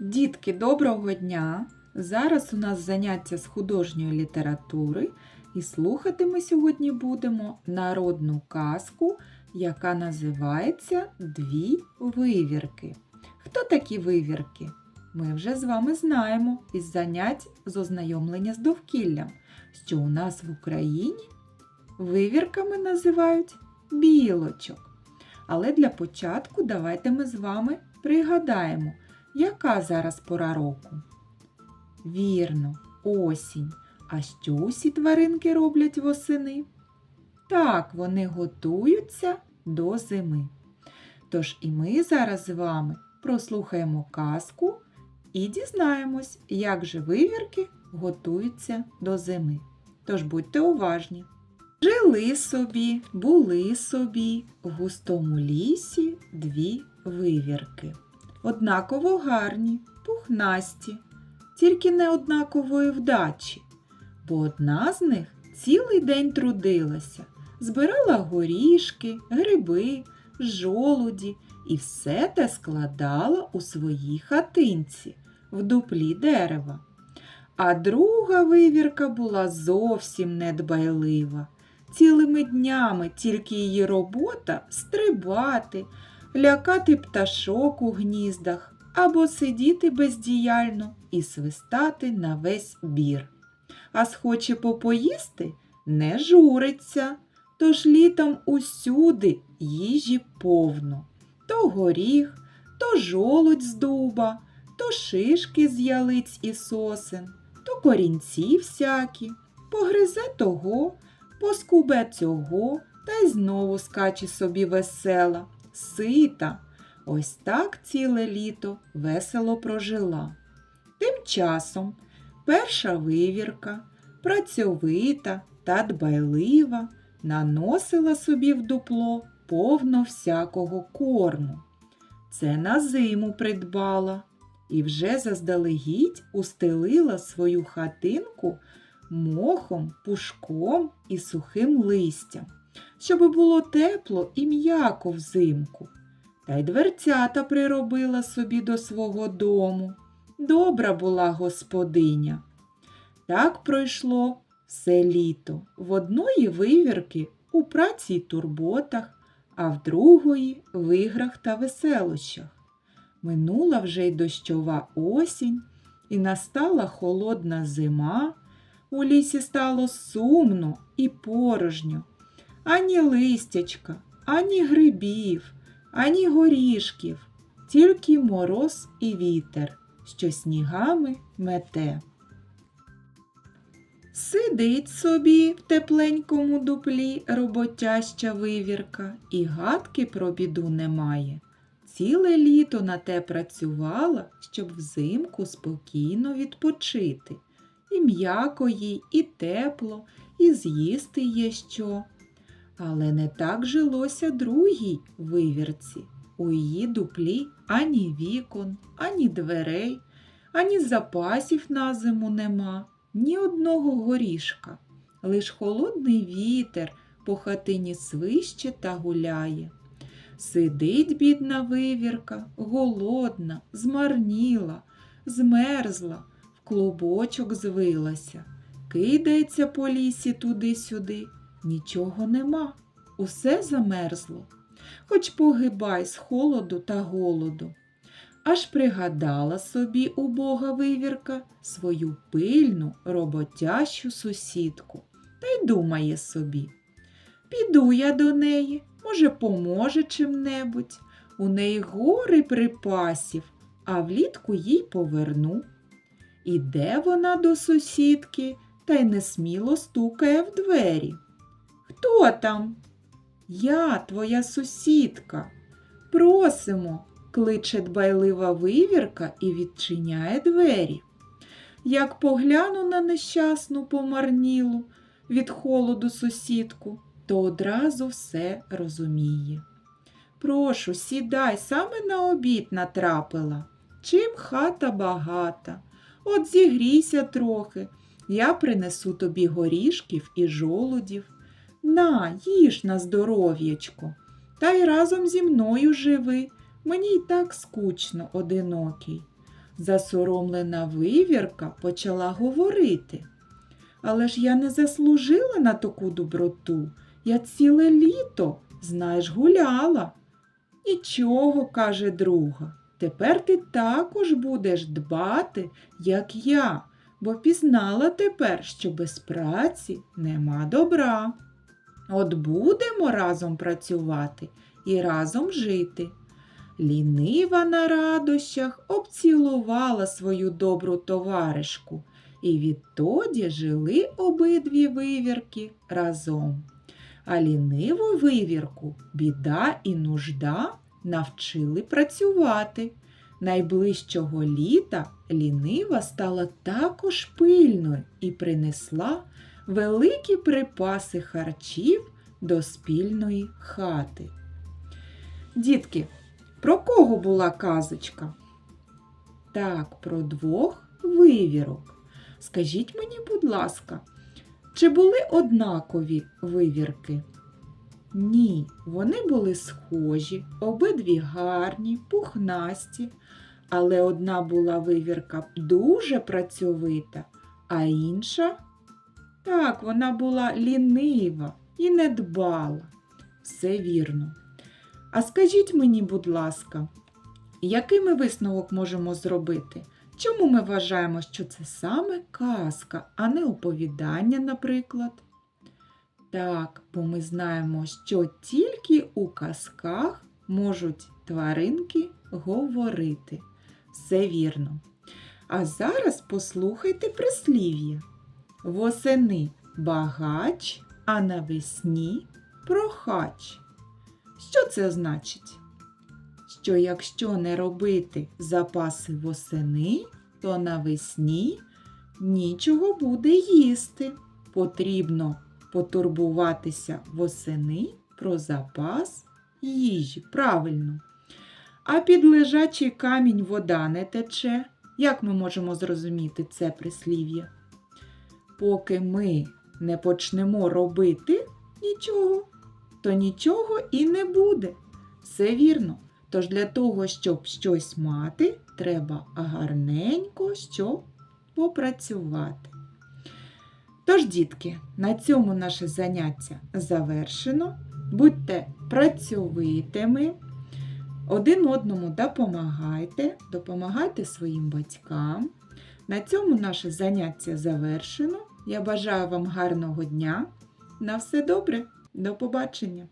Дітки, доброго дня! Зараз у нас заняття з художньої літератури, і слухати ми сьогодні будемо народну казку, яка називається Дві вивірки. Хто такі вивірки? Ми вже з вами знаємо із занять з ознайомлення з довкіллям, що у нас в Україні вивірками називають білочок. Але для початку давайте ми з вами пригадаємо, яка зараз пора року? Вірно, осінь. А що усі тваринки роблять восени? Так, вони готуються до зими. Тож і ми зараз з вами прослухаємо казку і дізнаємось, як же вивірки готуються до зими. Тож будьте уважні. Жили собі, були собі в густому лісі дві вивірки. Однаково гарні, пухнасті, тільки не однакової вдачі, бо одна з них цілий день трудилася, збирала горішки, гриби, жолуді і все те складала у своїй хатинці в дуплі дерева. А друга вивірка була зовсім недбайлива. Цілими днями тільки її робота стрибати, лякати пташок у гніздах або сидіти бездіяльно і свистати на весь бір. А схоче попоїсти не журиться, тож літом усюди їжі повно. То горіх, то жолудь з дуба, то шишки з ялиць і сосен, то корінці всякі, погризе того, поскубе цього та й знову скаче собі весела, сита. Ось так ціле літо весело прожила. Тим часом перша вивірка, працьовита та дбайлива, наносила собі в дупло повно всякого корму. Це на зиму придбала і вже заздалегідь устелила свою хатинку мохом, пушком і сухим листям, щоб було тепло і м'яко взимку. Та й дверцята приробила собі до свого дому. Добра була господиня. Так пройшло все літо. В одної вивірки у праці й турботах, а в другої в іграх та веселощах. Минула вже й дощова осінь, і настала холодна зима. У лісі стало сумно і порожньо. Ані листячка, ані грибів, ані горішків, тільки мороз і вітер, що снігами мете. Сидить собі в тепленькому дуплі роботяща вивірка, і гадки про біду немає. Ціле літо на те працювала, щоб взимку спокійно відпочити. І м'яко їй, і тепло, і з'їсти є що. Але не так жилося другій вивірці. У її дуплі ані вікон, ані дверей, ані запасів на зиму нема, ні одного горішка. Лиш холодний вітер по хатині свище та гуляє. Сидить бідна вивірка, голодна, змарніла, змерзла, в клубочок звилася, кидається по лісі туди-сюди, нічого нема, усе замерзло, хоч погибай з холоду та голоду. Аж пригадала собі убога вивірка свою пильну, роботящу сусідку та й думає собі. Піду я до неї, може, поможе чим-небудь. У неї гори припасів, а влітку їй поверну. Іде вона до сусідки та й несміло стукає в двері. Хто там? Я, твоя сусідка. Просимо, кличе дбайлива вивірка і відчиняє двері. Як погляну на нещасну помарнілу від холоду сусідку, то одразу все розуміє. Прошу, сідай, саме на обід натрапила. Чим хата багата. От зігрійся трохи, я принесу тобі горішків і жолудів. На, їж на здоров'ячко, та й разом зі мною живи, мені й так скучно, одинокий. Засоромлена вивірка почала говорити. Але ж я не заслужила на таку доброту. Я ціле літо, знаєш, гуляла. Нічого, каже друга. Тепер ти також будеш дбати, як я, бо пізнала тепер, що без праці нема добра. От будемо разом працювати і разом жити. Лінива на радощах обцілувала свою добру товаришку, і відтоді жили обидві вивірки разом. А ліниву вивірку біда і нужда навчили працювати. Найближчого літа лінива стала також пильною і принесла великі припаси харчів до спільної хати. Дітки, про кого була казочка? Так, про двох вивірок. Скажіть мені, будь ласка, чи були однакові вивірки? Ні, вони були схожі, обидві гарні, пухнасті, але одна була вивірка дуже працьовита, а інша так, вона була лінива і не дбала. Все вірно. А скажіть мені, будь ласка, який ми висновок можемо зробити? Чому ми вважаємо, що це саме казка, а не оповідання, наприклад? Так, бо ми знаємо, що тільки у казках можуть тваринки говорити. Все вірно. А зараз послухайте прислів'я. Восени багач, а навесні прохач. Що це значить? Що якщо не робити запаси восени, то навесні нічого буде їсти. Потрібно потурбуватися восени про запас їжі. Правильно. А під лежачий камінь вода не тече. Як ми можемо зрозуміти це прислів'я? Поки ми не почнемо робити нічого, то нічого і не буде. Все вірно. Тож для того, щоб щось мати, треба гарненько що попрацювати. Тож, дітки, на цьому наше заняття завершено. Будьте працьовитими, один одному допомагайте, допомагайте своїм батькам. На цьому наше заняття завершено. Я бажаю вам гарного дня. На все добре, до побачення!